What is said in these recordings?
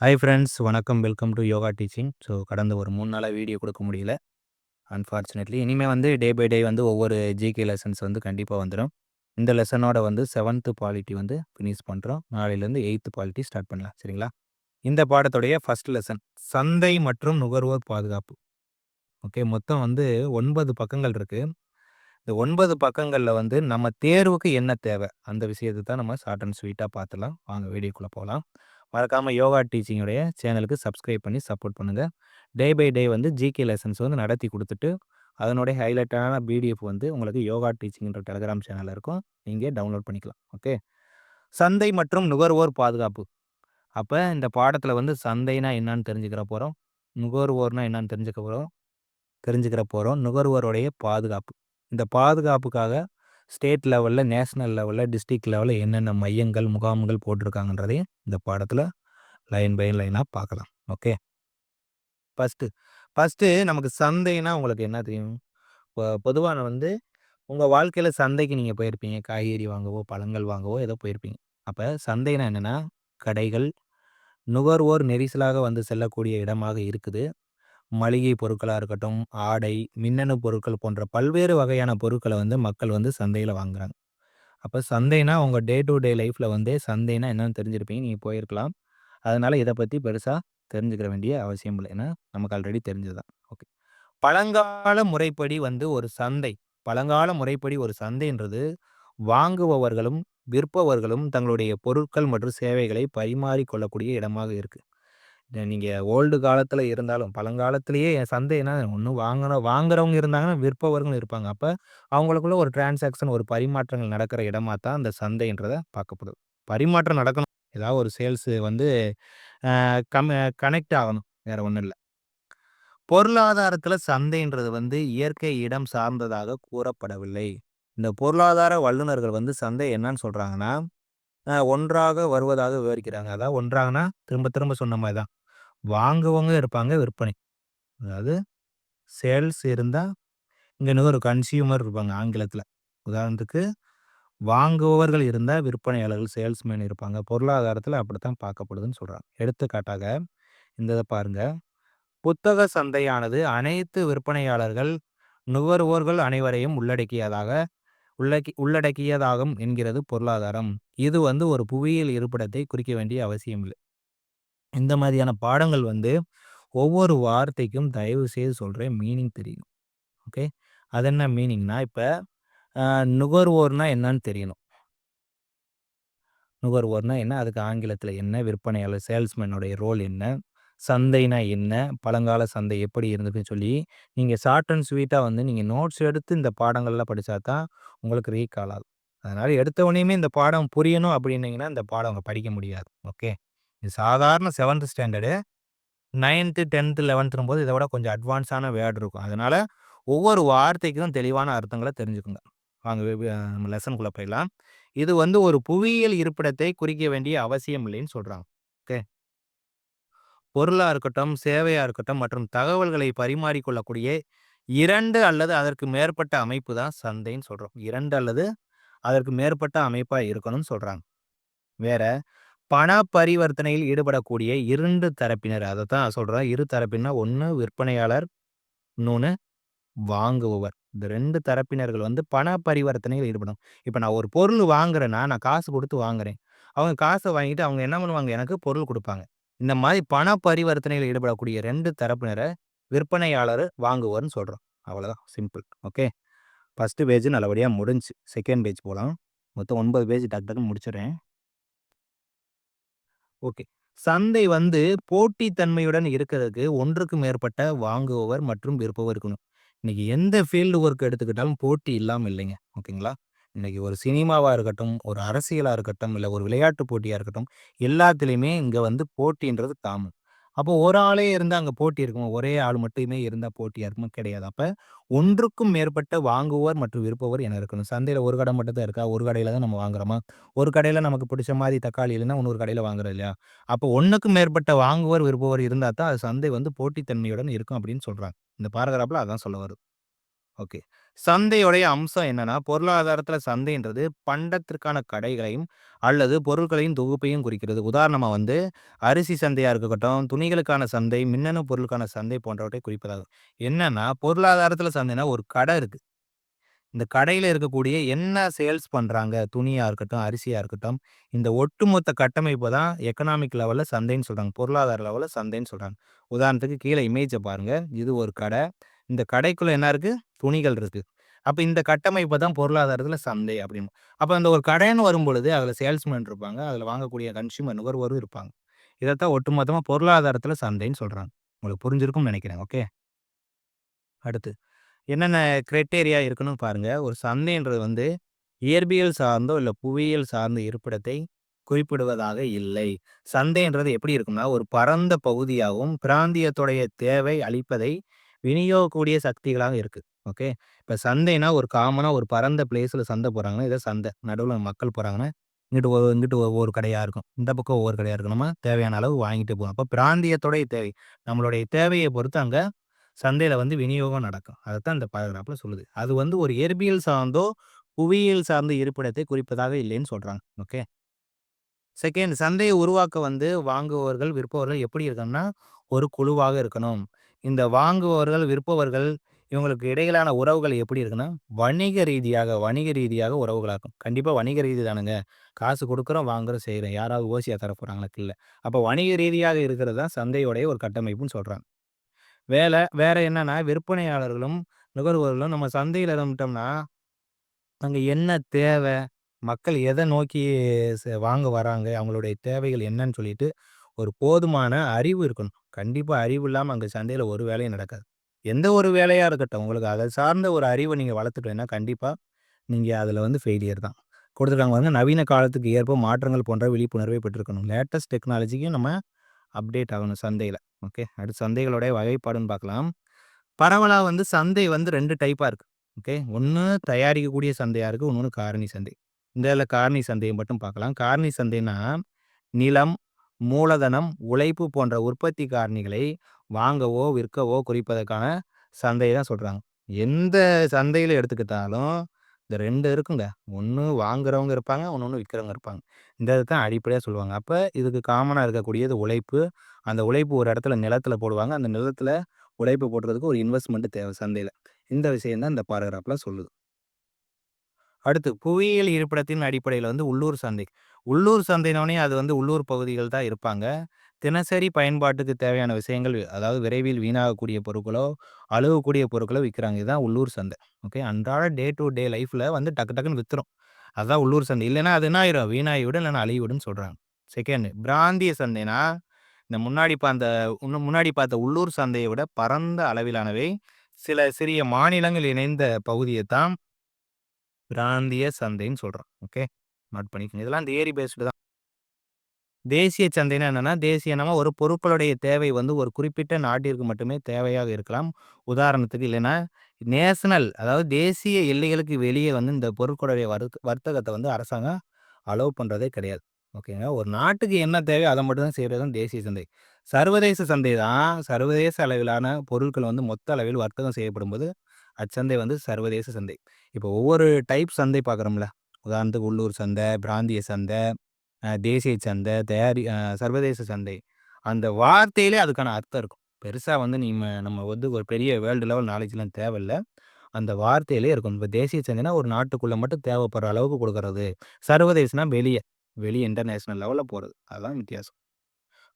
Hi friends வணக்கம். Welcome to yoga teaching so கடந்த ஒரு மூணு நாளாக வீடியோ கொடுக்க முடியல. அன்ஃபார்ச்சுனேட்லி இனிமேல் வந்து டே பை டே வந்து ஒவ்வொரு ஜிகே லெசன்ஸ் வந்து கண்டிப்பாக வந்துடும் இந்த லெசனோட வந்து செவன்த்து குவாலிட்டி வந்து ஃபினிஷ் பண்ணுறோம் நாளையிலேருந்து எயித்து குவாலிட்டி ஸ்டார்ட் பண்ணலாம். சரிங்களா? இந்த பாடத்துடைய ஃபஸ்ட் லெசன் சந்தை மற்றும் நுகர்வோர் பாதுகாப்பு. ஓகே மொத்தம் வந்து ஒன்பது பக்கங்கள் இருக்குது இந்த ஒன்பது பக்கங்களில் வந்து நம்ம தேர்வுக்கு என்ன தேவை? அந்த விஷயத்தை தான் நம்ம ஷார்ட் அண்ட் ஸ்வீட்டாக பார்த்துலாம். வாங்க வீடியோக்குள்ளே போகலாம். மறக்காமல் யோகா டீச்சிங்குடைய சேனலுக்கு சப்ஸ்கிரைப் பண்ணி சப்போர்ட் பண்ணுங்கள் டே பை டே வந்து ஜிகே லெசன்ஸ் வந்து நடத்தி கொடுத்துட்டு அதனுடைய ஹைலைட்டான பிடிஎஃப் வந்து உங்களுக்கு யோகா டீச்சிங்ன்ற டெலகிராம் சேனலில் இருக்கும். நீங்கள் டவுன்லோட் பண்ணிக்கலாம். ஓகே சந்தை மற்றும் நுகர்வோர் பாதுகாப்பு. அப்போ இந்த பாடத்தில் வந்து சந்தைனா என்னன்னு தெரிஞ்சுக்கிற போகிறோம் நுகர்வோர்னா என்னன்னு தெரிஞ்சுக்க போகிறோம் தெரிஞ்சுக்கிற போகிறோம் நுகர்வோருடைய பாதுகாப்பு. இந்த பாதுகாப்புக்காக ஸ்டேட் லெவலில் நேஷ்னல் லெவலில் டிஸ்ட்ரிக்ட் லெவலில் என்னென்ன மையங்கள் முகாம்கள் போட்டிருக்காங்கன்றதையும் இந்த பாடத்தில் லைன் பை லைனாக பார்க்கலாம் ஓகே? ஃபஸ்ட்டு ஃபஸ்ட்டு நமக்கு சந்தைன்னா உங்களுக்கு என்ன தெரியும்? இப்போ பொதுவான வந்து உங்கள் வாழ்க்கையில் சந்தைக்கு நீங்கள் போயிருப்பீங்க. காய்கறி வாங்கவோ பழங்கள் வாங்கவோ ஏதோ போயிருப்பீங்க. அப்போ சந்தைனா என்னென்னா கடைகள் நுகர்வோர் நெரிசலாக வந்து செல்லக்கூடிய இடமாக இருக்குது. மளிகை பொருட்களாக இருக்கட்டும் ஆடை மின்னணு பொருட்கள் போன்ற பல்வேறு வகையான பொருட்களை வந்து மக்கள் வந்து சந்தையில் வாங்குறாங்க. அப்போ சந்தைனா உங்கள் டே டு டே லைஃப்பில் வந்து சந்தைனா என்னென்னு தெரிஞ்சிருப்பீங்க நீங்கள் போயிருக்கலாம். அதனால் இதை பற்றி பெருசாக தெரிஞ்சுக்கிற வேண்டிய அவசியம் இல்லை. ஏன்னா நமக்கு ஆல்ரெடி தெரிஞ்சதுதான் ஓகே. பழங்கால முறைப்படி வந்து ஒரு சந்தை பழங்கால முறைப்படி ஒரு சந்தைன்றது வாங்குபவர்களும் விற்பவர்களும் தங்களுடைய பொருட்கள் மற்றும் சேவைகளை பரிமாறிக்கொள்ளக்கூடிய இடமாக இருக்குது நீங்கள் ஓல்டு காலத்தில் இருந்தாலும் பழங்காலத்திலேயே என் சந்தைனா ஒன்று வாங்கின வாங்குறவங்க இருந்தாங்கன்னா விற்பவர்களும் இருப்பாங்க. அப்போ அவங்களுக்குள்ள ஒரு டிரான்சாக்ஷன் ஒரு பரிமாற்றங்கள் நடக்கிற இடமா தான் அந்த சந்தைன்றதை பார்க்கப்படுது. பரிமாற்றம் நடக்கணும். ஏதாவது ஒரு சேல்ஸு வந்து கம் கனெக்ட் ஆகணும். வேற ஒன்றும் இல்லை. பொருளாதாரத்தில் சந்தைன்றது வந்து இயற்கை இடம் சார்ந்ததாக கூறப்படவில்லை. இந்த பொருளாதார வல்லுநர்கள் வந்து சந்தை என்னன்னு சொல்கிறாங்கன்னா ஒன்றாக வருவதாக விவரிக்கிறாங்க. அதாவது ஒன்றாகனா திரும்ப திரும்ப சொன்ன மாதிரி தான் வாங்குவவங்க இருப்பாங்க விற்பனை. அதாவது சேல்ஸ் இருந்தால் இங்கே ஒரு கன்சியூமர் இருப்பாங்க ஆங்கிலத்தில். உதாரணத்துக்கு வாங்குபவர்கள் இருந்தால் விற்பனையாளர்கள் சேல்ஸ்மேன் இருப்பாங்க. பொருளாதாரத்தில் அப்படித்தான் பார்க்கப்படுதுன்னு சொல்கிறாங்க எடுத்துக்காட்டாக இந்த இதை பாருங்கள் புத்தக சந்தையானது அனைத்து விற்பனையாளர்கள் நுகர்வோர்கள் அனைவரையும் உள்ளடக்கியதாக உள்ளடக்கி உள்ளடக்கியதாகும் என்கிறது பொருளாதாரம். இது வந்து ஒரு புவியியல் இருப்பிடத்தை குறிக்க வேண்டிய அவசியம் இல்லை. இந்த மாதிரியான பாடங்கள் வந்து ஒவ்வொரு வார்த்தைக்கும் தயவு செய்து சொல்கிறேன் மீனிங் தெரியும் ஓகே? அது என்ன மீனிங்னா இப்போ நுகர்வோர்னா என்னன்னு தெரியணும். நுகர்வோர்னா என்ன? அதுக்கு ஆங்கிலத்தில் என்ன? விற்பனையாளர் சேல்ஸ்மேனுடைய ரோல் என்ன? சந்தைனா என்ன? பழங்கால சந்தை எப்படி இருந்ததுன்னு சொல்லி நீங்கள் ஷார்ட் அண்ட் ஸ்வீட்டாக வந்து நீங்கள் நோட்ஸ் எடுத்து இந்த பாடங்கள்லாம் படித்தா தான் உங்களுக்கு ரீகால் ஆகும். அதனால் எடுத்த உடனேயுமே இந்த பாடம் புரியணும் அப்படின்னீங்கன்னா இந்த பாடம் அவங்க படிக்க முடியாது. ஓகே? இது சாதாரண செவன்த் ஸ்டாண்டர்டு நைன்த்து டென்த்து லெவன்த்தும் போது இதை விட கொஞ்சம் அட்வான்ஸான வேர்டு இருக்கும். அதனால் ஒவ்வொரு வார்த்தைக்கும் தெளிவான அர்த்தங்களை தெரிஞ்சுக்குங்க. வாங்க நம்ம லெசனுக்குள்ளே போயிடலாம். இது வந்து ஒரு புவியியல் இருப்பிடத்தை குறிக்க வேண்டிய அவசியம் இல்லைன்னு சொல்கிறாங்க ஓகே? பொருளாக இருக்கட்டும் சேவையாக இருக்கட்டும் மற்றும் தகவல்களை பரிமாறிக்கொள்ளக்கூடிய இரண்டு அல்லது அதற்கு மேற்பட்ட அமைப்பு தான் சந்தைன்னு சொல்கிறோம் இரண்டு அல்லது அதற்கு மேற்பட்ட அமைப்பாக இருக்கணும்னு சொல்கிறாங்க வேற பண பரிவர்த்தனையில் ஈடுபடக்கூடிய இரண்டு தரப்பினர் அதை தான் சொல்கிறேன் இரு தரப்பினா ஒன்று விற்பனையாளர் இன்னொன்று வாங்குபவர். இந்த ரெண்டு தரப்பினர்கள் வந்து பண பரிவர்த்தனையில் ஈடுபடும் இப்போ நான் ஒரு பொருள் வாங்குறேன்னா நான் காசு கொடுத்து வாங்குறேன். அவங்க காசை வாங்கிட்டு அவங்க என்ன பண்ணுவாங்க? எனக்கு பொருள் கொடுப்பாங்க. இந்த மாதிரி பண பரிவர்த்தனையில் ஈடுபடக்கூடிய ரெண்டு தரப்பினரை விற்பனையாளர் வாங்குவோர்னு சொல்கிறோம் அவ்வளோதான். சிம்பிள். ஓகே? ஃபஸ்ட்டு பேஜ் நல்லபடியாக முடிஞ்சு. செகண்ட் பேஜ் போகலாம் மொத்தம் ஒன்பது பேஜ் டக் டக்குன்னு முடிச்சிடுறேன் ஓகே. சந்தை வந்து போட்டித்தன்மையுடன் இருக்கிறதுக்கு ஒன்றுக்கு மேற்பட்ட வாங்குபவர் மற்றும் விற்பவர் இருக்கணும். இன்னைக்கு எந்த ஃபீல்டு ஒர்க் எடுத்துக்கிட்டாலும் போட்டி இல்லாமல் இல்லைங்க. ஓகேங்களா? இன்றைக்கி ஒரு சினிமாவாக இருக்கட்டும் ஒரு அரசியலாக இருக்கட்டும் இல்லை ஒரு விளையாட்டு போட்டியாக இருக்கட்டும் எல்லாத்துலேயுமே இங்கே வந்து போட்டின்றது காமன் அப்போ ஒரு ஆளே இருந்தால் அங்கே போட்டி இருக்குமா? ஒரே ஆள் மட்டுமே இருந்தால் போட்டியாக இருக்குமா? கிடையாது. அப்போ ஒன்றுக்கும் மேற்பட்ட வாங்குவோர் மற்றும் விற்பவர் என இருக்கணும். சந்தையில் ஒரு கடை மட்டும் தான் இருக்கா? ஒரு கடையில் தான் நம்ம வாங்குறோமா? ஒரு கடையில் நமக்கு பிடிச்ச மாதிரி தக்காளி இல்லைன்னா இன்னொரு கடையில் வாங்குறோம் இல்லையா? அப்போ ஒன்றுக்கும் மேற்பட்ட வாங்குவோர் விற்பவர் இருந்தால் தான் அது சந்தை வந்து போட்டித்தன்மையுடன் இருக்கும் அப்படின்னு சொல்கிறாங்க இந்த பாராகிராஃபில் அதான் சொல்ல வருது. ஓகே. சந்தையுடைய அம்சம் என்னன்னா, பொருளாதாரத்துல சந்தைன்றது பண்டத்திற்கான கடைகளையும் அல்லது பொருட்களையும் தொகுப்பையும் குறிக்கிறது. உதாரணமா வந்து அரிசி சந்தையா இருக்கட்டும், துணிகளுக்கான சந்தை, மின்னணு பொருளுக்கான சந்தை போன்றவற்றை குறிப்பதாகும். என்னன்னா, பொருளாதாரத்துல சந்தைன்னா ஒரு கடை இருக்கு. இந்த கடையில இருக்கக்கூடிய என்ன சேல்ஸ் பண்றாங்க, துணியா இருக்கட்டும், அரிசியா இருக்கட்டும், இந்த ஒட்டுமொத்த கட்டமைப்பு தான் எக்கனாமிக் லெவல்ல சந்தைன்னு சொல்றாங்க. பொருளாதார லெவல்ல சந்தைன்னு சொல்றாங்க. உதாரணத்துக்கு கீழே இமேஜை பாருங்க. இது ஒரு கடை. இந்த கடைக்குள்ள என்ன இருக்கு? துணிகள் இருக்கு. அப்ப இந்த கட்டமைப்பு தான் பொருளாதாரத்தில் சந்தை அப்படின்னு. அப்ப அந்த ஒரு கடைன்னு வரும்பொழுது, அதுல சேல்ஸ்மேன் இருப்பாங்க. அதுல வாங்கக்கூடிய கன்சியூமர் நுகர்வோரும் இருப்பாங்க. இதைத்தான் ஒட்டுமொத்தமா பொருளாதாரத்தில் சந்தைன்னு சொல்றாங்க. உங்களுக்கு புரிஞ்சிருக்கும்னு நினைக்கிறேன் ஓகே. அடுத்து என்னென்ன கிரைட்டேரியா இருக்குன்னு பாருங்க. ஒரு சந்தைன்றது வந்து இயற்பியல் சார்ந்தோ, இல்லை புவியியல் சார்ந்த இருப்பிடத்தை குறிப்பிடுவதாக இல்லை. சந்தைன்றது எப்படி இருக்கும்னா, ஒரு பரந்த பகுதியாகவும், பிராந்தியத்துடைய தேவை அளிப்பதை விநியோகக்கூடிய சக்திகளாக இருக்குது ஓகே. இப்போ சந்தைனா ஒரு காமனாக ஒரு பரந்த பிளேஸில் சந்தை போகிறாங்கன்னா இதை சந்தை. நடுவில் மக்கள் போகிறாங்கன்னா இங்கிட்டு இங்கிட்டு ஒவ்வொரு கடையாக இருக்கும். இந்த பக்கம் ஒவ்வொரு கடையாக இருக்கும். நம்ம தேவையான அளவு வாங்கிட்டு போவோம். அப்போ பிராந்தியத்துடைய தேவை. நம்மளுடைய தேவையை பொறுத்து அங்கே சந்தையில் வந்து விநியோகம் நடக்கும். அதத்தான் இந்த பாராகிராஃபில் சொல்லுது. அது வந்து ஒரு இயற்பியல் சார்ந்தோ, புவியியல் சார்ந்த இருப்பிடத்தை குறிப்பதாக இல்லைன்னு சொல்கிறாங்க ஓகே. செகண்ட் சந்தையை உருவாக்க வந்து வாங்குபவர்கள், விற்பவர்கள் எப்படி இருக்கணும்னா, ஒரு குழுவாக இருக்கணும். இந்த வாங்குபவர்கள், விற்பவர்கள் இவங்களுக்கு இடையிலான உறவுகள் எப்படி இருக்குன்னா, வணிக ரீதியாக வணிக ரீதியாக உறவுகளா இருக்கும். கண்டிப்பா வணிக ரீதி தானங்க. காசு குடுக்குறோம், வாங்குறோம், செய்றோம். யாராவது ஓசியா தர போறாங்களா? இல்ல. அப்ப வணிக ரீதியாக இருக்கிறது தான் சந்தையுடைய ஒரு கட்டமைப்புன்னு சொல்றாங்க. வேலை வேற என்னன்னா, விற்பனையாளர்களும், நுகர்வோர்களும் நம்ம சந்தையில இருந்துட்டோம்னா, அங்க என்ன தேவை? மக்கள் எதை நோக்கி ச வாங்க வராங்க? அவங்களுடைய தேவைகள் என்னன்னு சொல்லிட்டு, ஒரு போதுமான அறிவு இருக்கணும். கண்டிப்பாக அறிவு இல்லாமல் அங்கே சந்தையில் ஒரு வேலையும் நடக்காது. எந்த ஒரு வேலையாக இருக்கட்டும், உங்களுக்கு அதை சார்ந்த ஒரு அறிவை நீங்கள் வளர்த்துட்டீங்கன்னா, கண்டிப்பாக நீங்கள் அதில் வந்து ஃபெயிலியர் தான். கொடுத்துருக்காங்க வந்து நவீன காலத்துக்கு ஏற்ப மாற்றங்கள் போன்ற விழிப்புணர்வை பெற்றிருக்கணும். லேட்டஸ்ட் டெக்னாலஜிக்கும் நம்ம அப்டேட் ஆகணும் சந்தையில் ஓகே. அடுத்து சந்தைகளுடைய வகைப்பாடுன்னு பார்க்கலாம். பரவலாக வந்து சந்தை வந்து ரெண்டு டைப்பாக இருக்குது ஓகே. ஒன்று தயாரிக்கக்கூடிய சந்தையாக இருக்குது இன்னொன்று காரணி சந்தை. இந்த காரணி சந்தையை மட்டும் பார்க்கலாம். காரணி சந்தைன்னா, நிலம், மூலதனம், உழைப்பு போன்ற உற்பத்தி காரணிகளை வாங்கவோ, விற்கவோ குறிப்பதற்கான சந்தையை தான் சொல்கிறாங்க எந்த சந்தையில் எடுத்துக்கிட்டாலும், இந்த ரெண்டு இருக்குங்க. ஒன்று வாங்குறவங்க இருப்பாங்க, ஒன்று விற்கிறவங்க இருப்பாங்க. இந்த இது தான் அடிப்படையாக சொல்லுவாங்க. அப்போ இதுக்கு காமனாக இருக்கக்கூடியது உழைப்பு. அந்த உழைப்பு ஒரு இடத்துல நிலத்தில் போடுவாங்க. அந்த நிலத்தில் உழைப்பு போடுறதுக்கு ஒரு இன்வெஸ்ட்மெண்ட்டு தேவை சந்தையில் இந்த விஷயம் தான் இந்த பாராகிராஃபில் சொல்லுது. அடுத்து புவியியல் இருப்பிடத்தின் அடிப்படையில் வந்து உள்ளூர் சந்தை. உள்ளூர் சந்தைனோடனே அது வந்து உள்ளூர் பகுதிகள் தான் இருப்பாங்க. தினசரி பயன்பாட்டுக்கு தேவையான விஷயங்கள், அதாவது விரைவில் வீணாகக்கூடிய பொருட்களோ, அழுகக்கூடிய பொருட்களோ விற்கிறாங்க இதுதான் உள்ளூர் சந்தை. ஓகே. அன்றாட டே டு டே லைஃப்பில் வந்து டக்கு டக்குன்னு விற்றுரும் அதுதான் உள்ளூர் சந்தை. இல்லைன்னா அது என்ன ஆயிரும்? வீணாகிவிடும், இல்லைன்னா அழிவிடும்னு சொல்கிறாங்க செகண்ட் பிராந்திய சந்தைனா, இந்த முன்னாடி பார்த்த இன்னும் முன்னாடி பார்த்த உள்ளூர் சந்தையை விட பரந்த அளவிலானவை. சில சிறிய மாநிலங்கள் இணைந்த பகுதியை தான் பிராந்திய சந்தைன்னு சொல்கிறோம் ஓகே. நோட் பண்ணிக்கோங்க இதெல்லாம் தியரி பேஸ்டு தான். தேசிய சந்தைன்னா தேசிய தேசியமா ஒரு பொருட்களுடைய தேவை வந்து ஒரு குறிப்பிட்ட நாட்டிற்கு மட்டுமே தேவையாக இருக்கலாம். உதாரணத்துக்கு இல்லைன்னா நேஷனல் அதாவது தேசிய எல்லைகளுக்கு வெளியே வந்து இந்த பொருட்களுடைய வர்த்தகத்தை வந்து அரசாங்கம் அலோவ் பண்ணுறதே கிடையாது. ஓகேங்க. ஒரு நாட்டுக்கு என்ன தேவையோ அதை மட்டும் தான் தான் தேசிய சந்தை. சர்வதேச சந்தை தான் சர்வதேச அளவிலான பொருட்கள் வந்து மொத்த அளவில் வர்த்தகம் செய்யப்படும் போது அச்சந்தை வந்து சர்வதேச சந்தை. இப்போ ஒவ்வொரு டைப் சந்தை பார்க்குறோம்ல. உதாரணத்துக்கு உள்ளூர் சந்தை, பிராந்திய சந்தை, தேசிய சந்தை, தயாரி சர்வதேச சந்தை. அந்த வார்த்தையிலே அதுக்கான அர்த்தம் இருக்கும். பெருசாக வந்து நீங்கள் நம்ம வந்து ஒரு பெரிய வேர்ல்டு லெவல் நாலேஜ்லாம் தேவையில்லை அந்த வார்த்தையிலே இருக்கும். இப்போ தேசிய சந்தைனா ஒரு நாட்டுக்குள்ளே மட்டும் தேவைப்படுற அளவுக்கு கொடுக்கறது சர்வதேசனா வெளியே வெளிய இன்டர்நேஷ்னல் லெவலில் போகிறது அதுதான் வித்தியாசம்.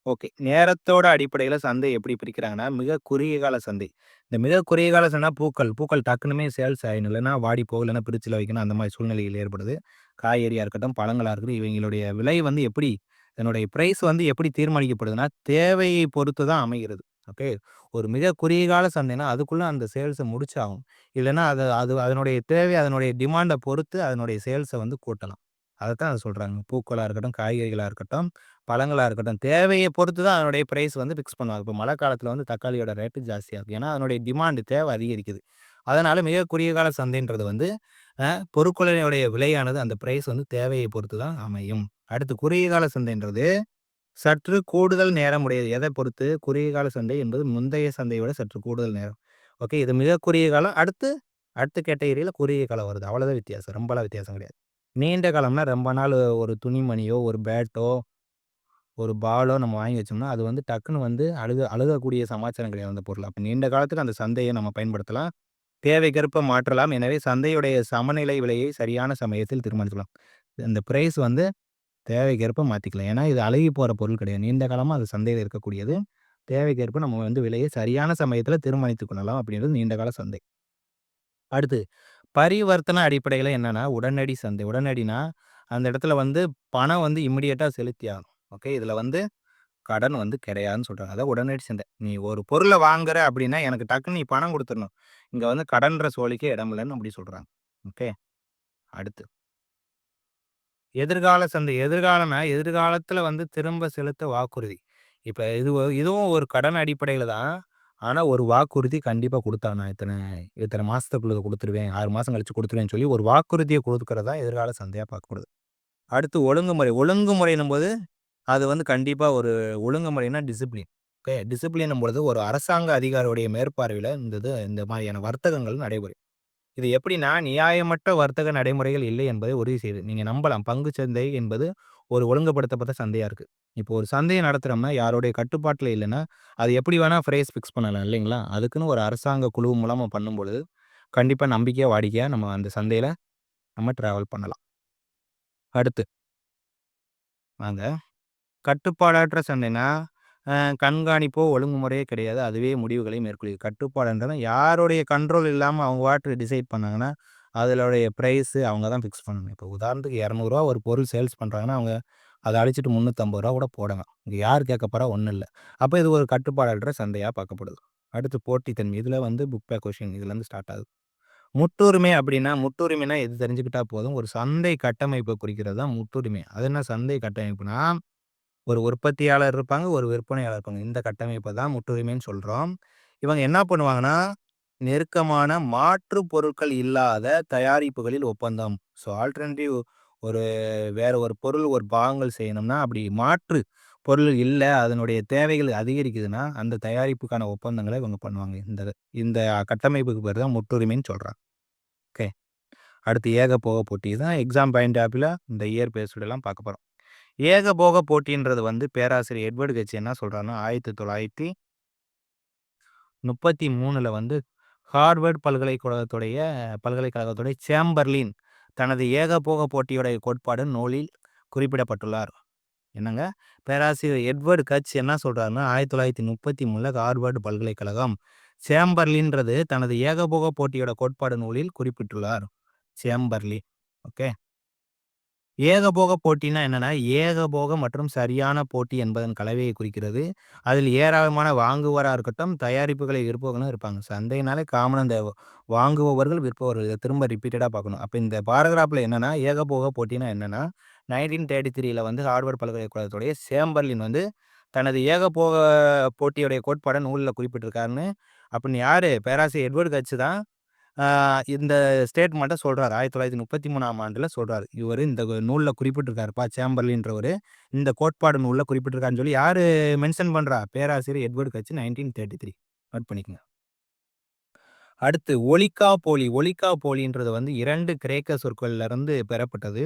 ஓகே. நேரத்தோட அடிப்படையில சந்தை எப்படி பிரிக்கிறாங்கன்னா, மிக குறுகிய கால சந்தை. இந்த மிக குறுகிய கால சந்தைனா பூக்கள். பூக்கள் டக்குனுமே சேல்ஸ் ஆயிடும். இல்லைன்னா வாடி போகும். பிரிச்சில் பிரிட்ஜ்ல வைக்கணும். அந்த மாரி சூழ்நிலைகள் ஏற்படுது. காய்கறியா இருக்கட்டும், பழங்களா இருக்கட்டும், இவைங்களுடைய விலை வந்து எப்படி இதனுடைய பிரைஸ் வந்து எப்படி தீர்மானிக்கப்படுதுன்னா, தேவையை பொறுத்து தான் அமைகிறது. ஓகே. ஒரு மிக குறுகிய கால சந்தைனா, அதுக்குள்ள அந்த சேல்ஸ முடிச்சாகும். இல்லைன்னா அது அது அதனுடைய தேவை, அதனுடைய டிமாண்ட பொறுத்து அதனுடைய சேல்ஸ வந்து கூட்டலாம். அதத்தான் அதை சொல்றாங்க. பூக்களா இருக்கட்டும், காய்கறிகளா இருக்கட்டும், பழங்களாக இருக்கட்டும், தேவையை பொறுத்து தான் அதனுடைய ப்ரைஸ் வந்து ஃபிக்ஸ் பண்ணுவாங்க. இப்போ மழை காலத்தில் வந்து தக்காளியோட ரேட்டு ஜாஸ்தியாக இருக்கும். ஏன்னா, அதனுடைய டிமாண்டு தேவை அதிகரிக்குது. அதனால் மிக குறுகிய கால சந்தைன்றது வந்து பொருட்களினுடைய விலையானது அந்த ப்ரைஸ் வந்து தேவையை பொறுத்து தான் அமையும். அடுத்து குறுகிய கால சந்தைன்றது சற்று கூடுதல் நேரம் உடையது. எதை பொறுத்து? குறுகிய கால சந்தை என்பது முந்தைய சந்தையை விட சற்று கூடுதல் நேரம். ஓகே. இது மிக குறுகிய காலம். அடுத்து அடுத்த கேட்டகரியில் குறுகிய காலம் வருது. அவ்வளோதான் வித்தியாசம். ரொம்பலாம் வித்தியாசம் கிடையாது. நீண்ட காலம்னா ரொம்ப நாள் ஒரு துணிமணியோ, ஒரு பேட்டோ, ஒரு பாலோ நம்ம வாங்கி வச்சோம்னா, அது வந்து டக்குனு வந்து அழுக அழுகக்கூடிய சமாச்சாரம் கிடையாது அந்த பொருள். அப்ப நீண்ட காலத்துக்கு அந்த சந்தையை நம்ம பயன்படுத்தலாம். தேவைக்கேற்ப மாற்றலாம். எனவே சந்தையுடைய சமநிலை விலையை சரியான சமயத்தில் தீர்மானிக்கலாம். இந்த பிரைஸ் வந்து தேவைக்கேற்ப மாத்திக்கலாம். ஏன்னா, இது அழுகி போற பொருள் கிடையாது. நீண்ட காலமா அது சந்தையில இருக்கக்கூடியது. தேவைக்கேற்ப நம்ம வந்து விலையை சரியான சமயத்தில் தீர்மானித்துக் கொள்ளலாம் அப்படின்றது நீண்ட கால சந்தை. அடுத்து பரிவர்த்தனை அடிப்படையில என்னன்னா, உடனடி சந்தை. உடனடினா, அந்த இடத்துல வந்து பணம் வந்து இமிடியேட்டா செலுத்தி ஆகும் ஓகே. இதில் வந்து கடன் வந்து கிடையாதுன்னு சொல்கிறாங்க அதான் உடனடி சந்தை. நீ ஒரு பொருளை வாங்குற அப்படின்னா, எனக்கு டக்குன்னு நீ பணம் கொடுத்துடணும் இங்கே வந்து கடன்ற சோழிக்கே இடம் இல்லைன்னு அப்படி சொல்கிறாங்க ஓகே. அடுத்து. எதிர்கால சந்தை. எதிர்காலம்னா, எதிர்காலத்தில் வந்து திரும்ப செலுத்த வாக்குறுதி. இப்போ இது இதுவும் ஒரு கடன் அடிப்படையில் தான். ஆனால் ஒரு வாக்குறுதி கண்டிப்பாக கொடுத்தா நான் இத்தனை இத்தனை மாதத்துக்குள்ளே கொடுத்துருவேன் ஆறு மாதம் கழித்து கொடுத்துருவேன் சொல்லி ஒரு வாக்குறுதியை குடுக்குறது எதிர்கால சந்தையாக பார்க்கக்கூடாது அடுத்து ஒழுங்குமுறை. ஒழுங்குமுறைன்னும்போது, அது வந்து கண்டிப்பாக ஒரு ஒழுங்குமுறைனா டிசிப்ளின். ஓகே. டிசிப்ளின் பொழுது ஒரு அரசாங்க அதிகாரியுடைய மேற்பார்வையில் இந்த இது இந்த மாதிரியான வர்த்தகங்கள் நடைபெறும். இது எப்படின்னா, நியாயமற்ற வர்த்தக நடைமுறைகள் இல்லை என்பதை உறுதி செய்யுது. நீங்கள் நம்பலாம். பங்கு சந்தை என்பது ஒரு ஒழுங்குபடுத்தப்பட்ட சந்தையாக இருக்குது இப்போ ஒரு சந்தையை நடத்துகிறோம்னா யாருடைய கட்டுப்பாட்டில் இல்லைன்னா அது எப்படி வேணால் ஃப்ரேஸ் ஃபிக்ஸ் பண்ணலாம் இல்லைங்களா? அதுக்குன்னு ஒரு அரசாங்க குழு மூலமாக பண்ணும்பொழுது, கண்டிப்பாக நம்பிக்கையாக வாடிக்கையாக நம்ம அந்த சந்தையில் நம்ம ட்ராவல் பண்ணலாம். அடுத்து. வாங்க. கட்டுப்பாடற்ற சந்தைனா, கண்காணிப்போ, ஒழுங்குமுறையே கிடையாது. அதுவே முடிவுகளை மேற்கொள்ளுது. கட்டுப்பாடுன்றது யாருடைய கண்ட்ரோல் இல்லாமல் அவங்க வாட்டு டிசைட் பண்ணாங்கன்னா, அதனுடைய ப்ரைஸு அவங்க தான் ஃபிக்ஸ் பண்ணணும். இப்போ உதாரணத்துக்கு இரநூறுவா ஒரு பொருள் சேல்ஸ் பண்ணுறாங்கன்னா அவங்க அதை அழிச்சிட்டு முந்நூற்றம்பது ரூபா கூட போடலாம். இங்கே யார் கேட்க போகிறா ஒன்றும் இல்லை அப்போ இது ஒரு கட்டுப்பாடற்ற சந்தையாக பார்க்கப்படுது. அடுத்து போட்டித்தன்மை. இதில் வந்து புக் பேக் கொஷின் இதுலேருந்து ஸ்டார்ட் ஆகுது. முட்டுரிமை அப்படின்னா, முட்டுரிமைனா எது தெரிஞ்சுக்கிட்டா போதும். ஒரு சந்தை கட்டமைப்பை குறிக்கிறது தான் முட்டுரிமை. அது என்ன சந்தை கட்டமைப்புனா, ஒரு உற்பத்தியாளர் இருப்பாங்க, ஒரு விற்பனையாளர் இருப்பாங்க. இந்த கட்டமைப்பை தான் முட்டுரிமைன்னு சொல்கிறோம் இவங்க என்ன பண்ணுவாங்கன்னா, நெருக்கமான மாற்று பொருட்கள் இல்லாத தயாரிப்புகளில் ஒப்பந்தம். ஸோ ஆல்டர்னேட்டிவ் ஒரு வேற ஒரு பொருள், ஒரு பாகங்கள் செய்யணும்னா, அப்படி மாற்று பொருள் இல்லை அதனுடைய தேவைகள் அதிகரிக்குதுன்னா, அந்த தயாரிப்புக்கான ஒப்பந்தங்களை இவங்க பண்ணுவாங்க. இந்த இந்த கட்டமைப்புக்கு பேர் தான் முட்டுரிமைன்னு சொல்கிறாங்க ஓகே. அடுத்து ஏக போக போட்டி. தான் எக்ஸாம் பாயிண்ட் ஆப்பில் இந்த இயர் பேஸ்டுலாம் பார்க்க போகிறோம் ஏகபோக போட்டின்றது வந்து பேராசிரியர் எட்வர்டு கட்சி என்ன சொல்கிறான்னா ஆயிரத்தி தொள்ளாயிரத்தி முப்பத்தி மூணில் வந்து ஹார்வர்ட் பல்கலைக்கழகத்துடைய பல்கலைக்கழகத்துடைய சேம்பர்லின் தனது ஏகபோக போட்டியுடைய கோட்பாடு நூலில் குறிப்பிடப்பட்டுள்ளார். என்னங்க? பேராசிரியர் எட்வர்டு கட்ச் என்ன சொல்கிறாருன்னா ஆயிரத்தி தொள்ளாயிரத்தி முப்பத்தி மூணில் ஹார்வர்டு பல்கலைக்கழகம் சேம்பர்லின்றது தனது ஏகபோக போட்டியோட கோட்பாடு நூலில் குறிப்பிட்டுள்ளார். Chamberlin okay. ஏகபோக போட்டினா என்னன்னா, ஏகபோக மற்றும் சரியான போட்டி என்பதன் கலவையை குறிக்கிறது. அதில் ஏராளமான வாங்குவராக இருக்கட்டும், தயாரிப்புகளை விற்பவர்களும் இருப்பாங்க. சந்தையினாலே காமனா இந்த வாங்குபவர்கள், விற்பவர்கள் இதை திரும்ப ரிப்பீட்டடாக பார்க்கணும். அப்போ இந்த பாராகிராஃப்ல என்னன்னா, ஏகபோக போட்டினா என்னன்னா, 1933ல வந்து ஹார்வர்ட் பல்கலைக்கழகத்துடைய சேம்பர்லின் வந்து தனது ஏகபோக போட்டியுடைய கோட்பாடை நூலில் குறிப்பிட்டிருக்காருன்னு, அப்படின்னு யார் பேராசிரியர் எட்வர்ட் கட்ச் தான் இந்த ஸ்டேட்மெண்ட்டை சொல்கிறார் ஆயிரத்தி தொள்ளாயிரத்தி முப்பத்தி மூணாம் ஆண்டில் சொல்கிறார் இவர் இந்த நூலில் குறிப்பிட்டிருக்காருப்பா சேம்பர்லின்றவர் இந்த கோட்பாடு நூலில் குறிப்பிட்டிருக்காருன்னு சொல்லி யார் மென்ஷன் பண்ணுறா பேராசிரியர் எட்வர்டு கட்சி நைன்டீன் தேர்ட்டி த்ரீ நோட் பண்ணிக்கங்க. அடுத்து ஒலிக்கா போலி ஒலிக்கா போலின்றது வந்து இரண்டு கிரேக்க சொற்கள்லேருந்து பெறப்பட்டது.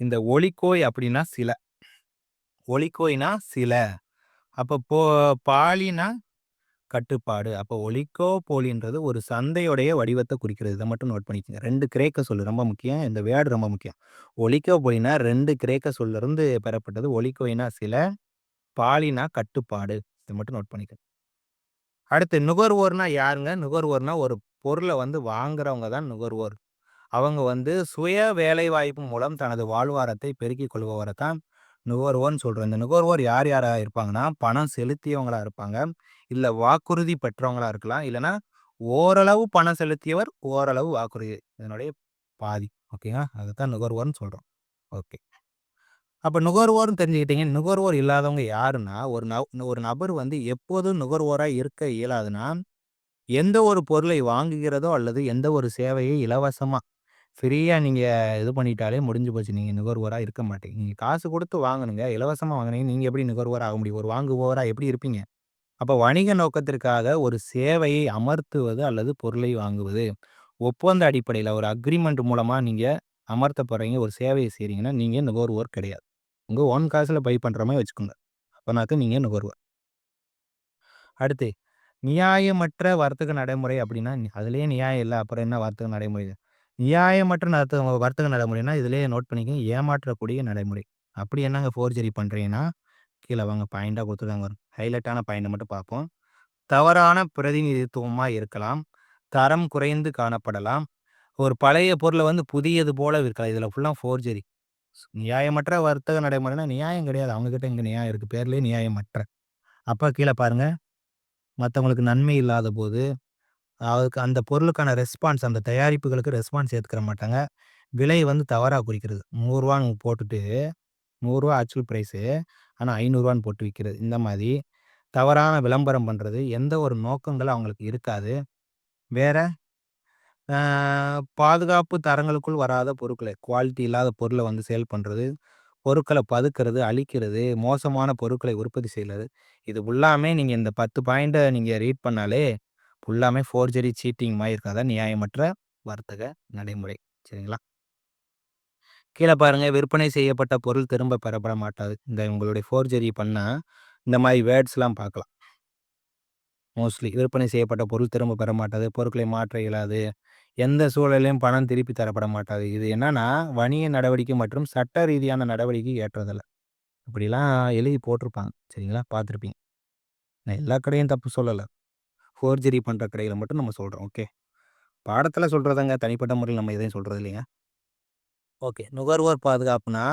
இந்த ஒலிக்கோய் அப்படின்னா சில. ஒலிக்கோய்னா சில. அப்போ போ பாலினா கட்டுப்பாடு. அப்ப ஒலிகோபோலின்றது ஒரு சந்தையுடைய வடிவத்தை குறிக்கிறது. இதை மட்டும் நோட் பண்ணிக்கங்க. ரெண்டு கிரேக்க சொல்லு ரொம்ப முக்கியம். இந்த வேர்டு ரொம்ப முக்கியம். ஒலிகோபோலினா ரெண்டு கிரேக்க சொல்லிருந்து பெறப்பட்டது. ஒலிகோய்னா சில, பாலினா கட்டுப்பாடு. இதை மட்டும் நோட் பண்ணிக்கணும் அடுத்து நுகர்வோர்னா யாருங்க? நுகர்வோர்னா ஒரு பொருளை வந்து வாங்குறவங்க தான் நுகர்வோர். அவங்க வந்து சுய வேலைவாய்ப்பு மூலம் தனது வாழ்வாரத்தை பெருக்கிக் கொள்பவரை தான் நுகர்வோர்னு சொல்கிறோம் இந்த நுகர்வோர் யார் யாராக இருப்பாங்கன்னா, பணம் செலுத்தியவங்களாக இருப்பாங்க. இல்லை வாக்குறுதி பெற்றவங்களாக இருக்கலாம். இல்லைனா ஓரளவு பணம் செலுத்தியவர், ஓரளவு வாக்குறுதி. இதனுடைய பாதி. ஓகேங்களா? அதுதான் நுகர்வோர்னு சொல்கிறோம் ஓகே. அப்போ நுகர்வோர்னு தெரிஞ்சுக்கிட்டீங்க. நுகர்வோர் இல்லாதவங்க யாருன்னா, ஒரு ந ஒரு நபர் வந்து எப்போதும் நுகர்வோராக இருக்க இயலாதுன்னா, எந்த ஒரு பொருளை வாங்குகிறதோ அல்லது எந்த ஒரு சேவையை இலவசமாக ஃப்ரீயா நீங்க இது பண்ணிட்டாலே முடிஞ்சு போச்சு. நீங்க நுகர்வோரா இருக்க மாட்டீங்க. நீங்க காசு குடுத்து வாங்கணுங்க. இலவசமா வாங்குனீங்க. நீங்க எப்படி நுகர்வோரா ஆக முடியும்? ஒரு வாங்குபவரா எப்படி இருப்பீங்க? அப்ப வணிக நோக்கத்திற்காக ஒரு சேவையை அமர்த்துவது அல்லது பொருளை வாங்குவது. ஒப்பந்த அடிப்படையில் ஒரு அக்ரிமெண்ட் மூலமாக நீங்கள் அமர்த்தப்படுறீங்க ஒரு சேவையை செய்கிறீங்கன்னா நீங்கள் நுகர்வோர் கிடையாது உங்கள் ஓன் காசில் பை பண்ணுற மாதிரி வச்சுக்கோங்க அப்போனாக்க நீங்கள் நுகர்வோர் அடுத்து நியாயமற்ற வர்த்தக நடைமுறை அப்படின்னா அதுலேயே நியாயம் இல்லை அப்புறம் என்ன வர்த்தக நடைமுறை நியாயமற்ற நடத்த வர்த்தக நடைமுறைனா இதுலேயே நோட் பண்ணிக்கோங்க. ஏமாற்றக்கூடிய நடைமுறை. அப்படி என்னங்க ஃபோர்ஜரி பண்ணுறீங்கன்னா கீழே வாங்க பாயிண்டாக கொடுத்துருக்காங்க. ஹைலைட்டான பாயிண்டை மட்டும் பார்ப்போம். தவறான பிரதிநிதித்துவமாக இருக்கலாம். தரம் குறைந்து காணப்படலாம். ஒரு பழைய பொருளை வந்து புதியது போல இருக்கலாம் இதில் ஃபுல்லாக ஃபோர்ஜரி நியாயமற்ற வர்த்தக நடைமுறைனா நியாயம் கிடையாது. அவங்கக்கிட்ட இங்கே நியாயம் இருக்குது பேர்லேயே நியாயமற்ற. அப்போ கீழே பாருங்கள் மற்றவங்களுக்கு நன்மை இல்லாத போது அதுக்கு அந்த பொருளுக்கான ரெஸ்பான்ஸ் அந்த தயாரிப்புகளுக்கு ரெஸ்பான்ஸ் ஏற்றுக்கிற மாட்டாங்க. விலை வந்து தவறாக குறிக்கிறது. நூறுரூவான்னு போட்டுட்டு நூறுரூவா ஆக்சுவல் ப்ரைஸு ஆனால் ஐநூறுரூவான்னு போட்டு விற்கிறது இந்த மாதிரி தவறான விளம்பரம் பண்ணுறது எந்த ஒரு நோக்கங்களும் அவங்களுக்கு இருக்காது. வேற பாதுகாப்பு தரங்களுக்குள் வராத பொருட்களை குவாலிட்டி இல்லாத பொருளை வந்து சேல் பண்ணுறது பொருட்களை பதுக்கிறது அழிக்கிறது மோசமான பொருட்களை உற்பத்தி செய்கிறது இது ஃபுல்லாமே நீங்கள் இந்த பத்து பாயிண்ட்டை நீங்கள் ரீட் பண்ணாலே ஃபுல்லாமே ஃபோர்ஜரி சீட்டிங் மாதிரி இருக்காத? நியாயமற்ற வர்த்தக நடைமுறை. சரிங்களா? கீழே பாருங்க. விற்பனை செய்யப்பட்ட பொருள் திரும்ப பெறப்பட மாட்டாது. இந்த உங்களுடைய ஃபோர்ஜரி பண்ணால் இந்த மாதிரி வேர்ட்ஸ்லாம் பார்க்கலாம். மோஸ்ட்லி விற்பனை செய்யப்பட்ட பொருள் திரும்ப பெற மாட்டாது. பொருட்களை மாற்ற இயலாது. எந்த சூழலையும் பணம் திருப்பி தரப்பட மாட்டாது. இது என்னன்னா வணிக நடவடிக்கை மற்றும் சட்ட ரீதியான நடவடிக்கை ஏற்றதில்லை. இப்படிலாம் எழுதி போட்டிருப்பாங்க. சரிங்களா? பார்த்துருப்பீங்க. நான் எல்லா கடையும் தப்பு சொல்லலை. ஃபோர்ஜரி பண்ணுற கடைகளை மட்டும் நம்ம சொல்கிறோம் ஓகே பாடத்தில் சொல்கிறதாங்க தனிப்பட்ட முறையில் நம்ம எதையும் சொல்கிறது இல்லைங்க. ஓகே நுகர்வோர் பாதுகாப்புனா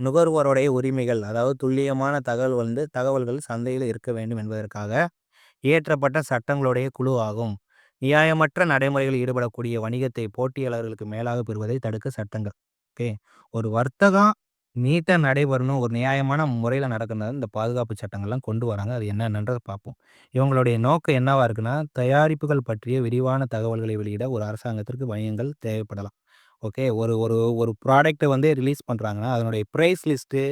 நுகர்வோருடைய உரிமைகள் அதாவது துல்லியமான தகவல் வந்து தகவல்கள் சந்தையில் இருக்க வேண்டும் என்பதற்காக இயற்றப்பட்ட சட்டங்களுடைய குழு ஆகும். நியாயமற்ற நடைமுறைகளில் ஈடுபடக்கூடிய வணிகத்தை போட்டியாளர்களுக்கு மேலாக பெறுவதை தடுக்க சட்டங்கள். ஓகே ஒரு வர்த்தகம் நீட்டாக நடைபெறணும் ஒரு நியாயமான முறையில் நடக்கணும். இந்த பாதுகாப்பு சட்டங்கள்லாம் கொண்டு வராங்க. அது என்னென்னன்றதை பார்ப்போம். இவங்களுடைய நோக்கம் என்னவா இருக்குன்னா தயாரிப்புகள் பற்றிய விரிவான தகவல்களை வெளியிட ஒரு அரசாங்கத்திற்கு வணிகங்கள் தேவைப்படலாம். ஓகே ஒரு ஒரு ஒரு ப்ராடக்ட்டை வந்து ரிலீஸ் பண்ணுறாங்கன்னா அதனுடைய ப்ரைஸ் லிஸ்ட்டு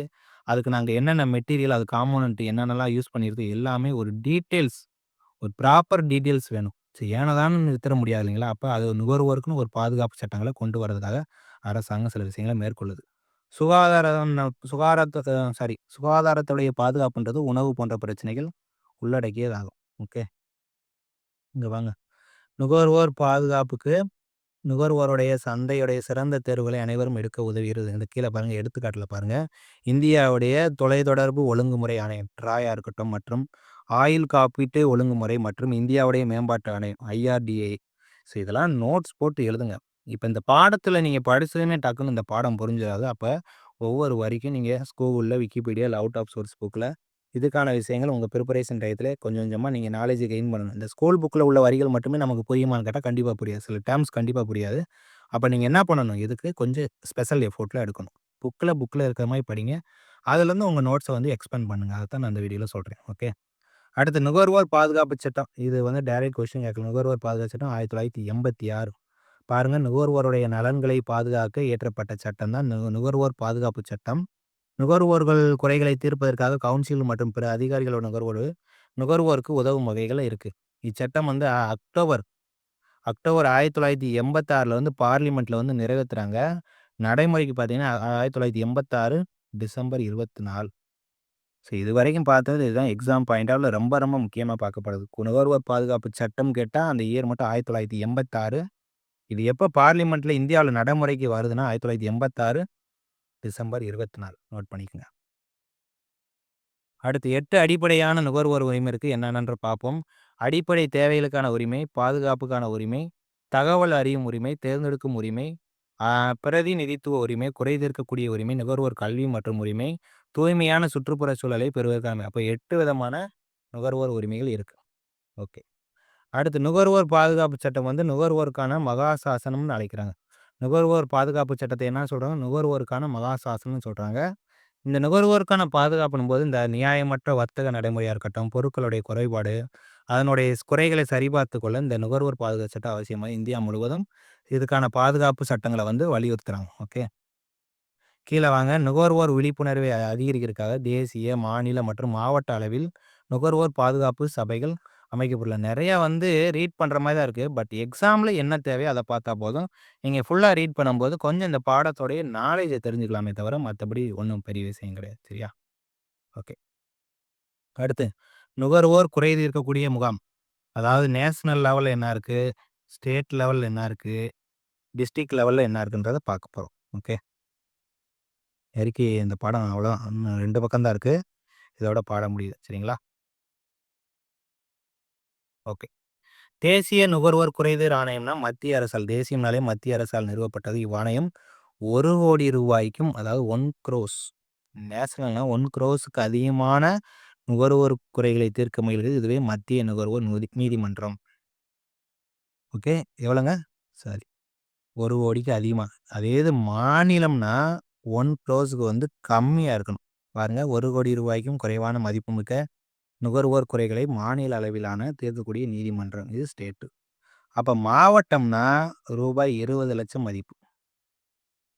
அதுக்கு நாங்கள் என்னென்ன மெட்டீரியல் அது காம்போனன்ட் என்னென்னலாம் யூஸ் பண்ணிடுது எல்லாமே ஒரு டீட்டெயில்ஸ் ஒரு ப்ராப்பர் டீட்டெயில்ஸ் வேணும். சரி ஏனதான்னு நிறுத்த முடியாது இல்லைங்களா? அப்போ அது நுகர்வோருக்குன்னு ஒரு பாதுகாப்பு சட்டங்களை கொண்டு வரதுக்காக அரசாங்கம் சில விஷயங்களை மேற்கொள்ளுது. சுகாதாரம் சுகாதாரத்தை சாரி சுகாதாரத்துடைய பாதுகாப்புன்றது உணவு போன்ற பிரச்சனைகள் உள்ளடக்கியதாகும். ஓகே? இங்கே வாங்க. நுகர்வோர் பாதுகாப்புக்கு நுகர்வோருடைய சந்தையுடைய சிறந்த தேர்வுகளை அனைவரும் எடுக்க உதவுகிறது இந்த கீழே பாருங்கள் எடுத்துக்காட்டில் பாருங்கள் இந்தியாவுடைய தொலைத்தொடர்பு ஒழுங்குமுறை ஆணையம் ட்ராயாக இருக்கட்டும் மற்றும் ஆயில் காப்பீட்டு ஒழுங்குமுறை மற்றும் இந்தியாவுடைய மேம்பாட்டு ஆணையம் ஐஆர்டிஏ. ஸோ இதெல்லாம் நோட்ஸ் போட்டு எழுதுங்க. இப்போ இந்த பாடத்தில் நீங்கள் படிச்சதுமே டக்குன்னு இந்த பாடம் புரிஞ்சதாவது அப்போ ஒவ்வொரு வரிக்கும் நீங்கள் ஸ்கூலில் விக்கிபீடியா இல்லை அவுட் ஆஃப் சோர்ஸ் புக்கில் இதுக்கான விஷயங்கள் உங்கள் ப்ரிப்பரேஷன் டயத்தில் கொஞ்சம் கொஞ்சமாக நீங்கள் நாலேஜ் கெயின் பண்ணணும். இந்த ஸ்கூல் புக்கில் உள்ள வரிகள் மட்டுமே நமக்கு புரியுமான்னு கேட்டால் கண்டிப்பாக புரியாது. சில டேர்ம்ஸ் கண்டிப்பாக புரியாது. அப்போ நீங்கள் என்ன பண்ணணும்? இதுக்கு கொஞ்சம் ஸ்பெஷல் எஃபோர்ட்டில் எடுக்கணும். புக்கில் புக்கில் இருக்கிற மாதிரி படிங்க. அதுலேருந்து உங்கள் நோட்ஸை வந்து எக்ஸ்பெண்ட் பண்ணுங்கள் அதை தான் நான் அந்த வீடியோவில் சொல்கிறேன் ஓகே? அடுத்து நுகர்வோர் பாதுகாப்பு சட்டம். இது வந்து டைரக்ட் கொஸ்டின் கேட்கலாம் நுகர்வோர் பாதுகாப்பு சட்டம் ஆயிரத்தி தொள்ளாயிரத்தி எண்பத்தி ஆறு. பாருங்கள் நுகர்வோருடைய நலன்களை பாதுகாக்க இயற்றப்பட்ட சட்டம் தான். நுகர்வோர் பாதுகாப்பு சட்டம். நுகர்வோர்கள் குறைகளை தீர்ப்பதற்காக கவுன்சில் மற்றும் பிற அதிகாரிகளோட நுகர்வோர் நுகர்வோருக்கு உதவும் வகைகள் இருக்குது இச்சட்டம் வந்து அக்டோபர் அக்டோபர் ஆயிரத்தி தொள்ளாயிரத்தி எண்பத்தாறில் வந்து பார்லிமெண்ட்டில் வந்து நிறைவேற்றுறாங்க நடைமுறைக்கு பார்த்தீங்கன்னா ஆயிரத்தி தொள்ளாயிரத்தி எண்பத்தாறு டிசம்பர் இருபத்தி நாலு ஸோ இது வரைக்கும் பார்த்தது இதுதான் எக்ஸாம் பாயிண்டாவில் ரொம்ப ரொம்ப முக்கியமாக பார்க்கப்படுது. நுகர்வோர் பாதுகாப்பு சட்டம் கேட்டால் அந்த இயர் மட்டும் ஆயிரத்தி தொள்ளாயிரத்தி எண்பத்தாறு. இது எப்போ பார்லிமெண்ட்ல இந்தியாவில் நடைமுறைக்கு வருதுன்னா ஆயிரத்தி தொள்ளாயிரத்தி எண்பத்தாறு டிசம்பர் இருபத்தி நாலு நோட் பண்ணிக்கோங்க. அடுத்து எட்டு அடிப்படையான நுகர்வோர் உரிமை இருக்குது என்னென்னு பார்ப்போம். அடிப்படை தேவைகளுக்கான உரிமை பாதுகாப்புக்கான உரிமை தகவல் அறியும் உரிமை தேர்ந்தெடுக்கும் உரிமை பிரதிநிதித்துவ உரிமை குறைதீர்க்கக்கூடிய உரிமை நுகர்வோர் கல்வி மற்றும் உரிமை தூய்மையான சுற்றுப்புற சூழலை பெறுவதற்கான. அப்போ எட்டு விதமான நுகர்வோர் உரிமைகள் இருக்குது ஓகே. அடுத்து நுகர்வோர் பாதுகாப்பு சட்டம் வந்து நுகர்வோருக்கான மகாசாசனம்னு அழைக்கிறாங்க. நுகர்வோர் பாதுகாப்பு சட்டத்தை என்ன சொல்கிறாங்க நுகர்வோருக்கான மகாசாசனம்னு சொல்கிறாங்க இந்த நுகர்வோருக்கான பாதுகாப்புனும் போது இந்த நியாயமற்ற வர்த்தக நடைமுறையாக இருக்கட்டும் பொருட்களுடைய குறைபாடு அதனுடைய குறைகளை சரிபார்த்து கொள்ள இந்த நுகர்வோர் பாதுகாப்பு சட்டம் அவசியமாக இந்தியா முழுவதும் இதுக்கான பாதுகாப்பு சட்டங்களை வந்து வலியுறுத்துகிறாங்க ஓகே. கீழே வாங்க. நுகர்வோர் விழிப்புணர்வை அதிகரிக்கிறதுக்காக தேசிய மாநில மற்றும் மாவட்ட அளவில் நுகர்வோர் பாதுகாப்பு சபைகள் அமைக்கப்படல. நெறையா வந்து ரீட் பண்ற மாரி தான் இருக்கு. பட் எக்ஸாம்ல என்ன தேவையோ அத பார்த்தா போதும். நீங்க ஃபுல்லா ரீட் பண்ணும்போது கொஞ்சம் இந்த பாடத்தோடைய நாலேட்ஜ தெரிஞ்சுக்கலாமே தவிர, மத்தபடி ஒண்ணும் பெரிய விஷயம் கிடையாது. சரியா? ஓகே. அடுத்து நுகர்வோர் குறை இருக்கக்கூடிய முகாம். அதாவது நேஷனல் லெவல்ல என்ன இருக்கு? ஸ்டேட் லெவல்ல என்ன இருக்கு? டிஸ்ட்ரிக்ட் லெவல்ல என்ன இருக்குன்றத பார்க்க போறோம். ஓகே. அறிக்கை இந்த பாடம் அவ்வளோதான். இன்னும் 2 பக்கம் தான் இருக்கு. இதோட பாடம் முடியுது. சரிங்களா? ஓகே. தேசிய நுகர்வோர் குறைதீர் ஆணையம்னா மத்திய அரசால் தேசியம்னாலே மத்திய அரசால் நிறுவப்பட்டது. இவ்வாணையம் ரூ. 1,00,00,000க்கும் அதாவது ஒன் க்ரோஸ் நேஷனல்னா ஒன் க்ரோஸுக்கு அதிகமான நுகர்வோர் குறைகளை தீர்க்க முயல்கிறது. இதுவே மத்திய நுகர்வோர் நீதி நீதிமன்றம். ஓகே. எவ்வளோங்க? சாரி. ஒரு கோடிக்கு அதிகமாக அதே இது மாநிலம்னா ஒன் க்ரோஸுக்கு வந்து கம்மியாக இருக்கணும். பாருங்க ரூ. 1,00,00,000க்கும் குறைவான மதிப்புமிக்க நுகர்வோர் குறைகளை மாநில அளவிலான தீர்க்கக்கூடிய நீதிமன்றம். இது ஸ்டேட்டு. அப்போ மாவட்டம்னா ரூபாய் இருபது லட்சம் மதிப்பு.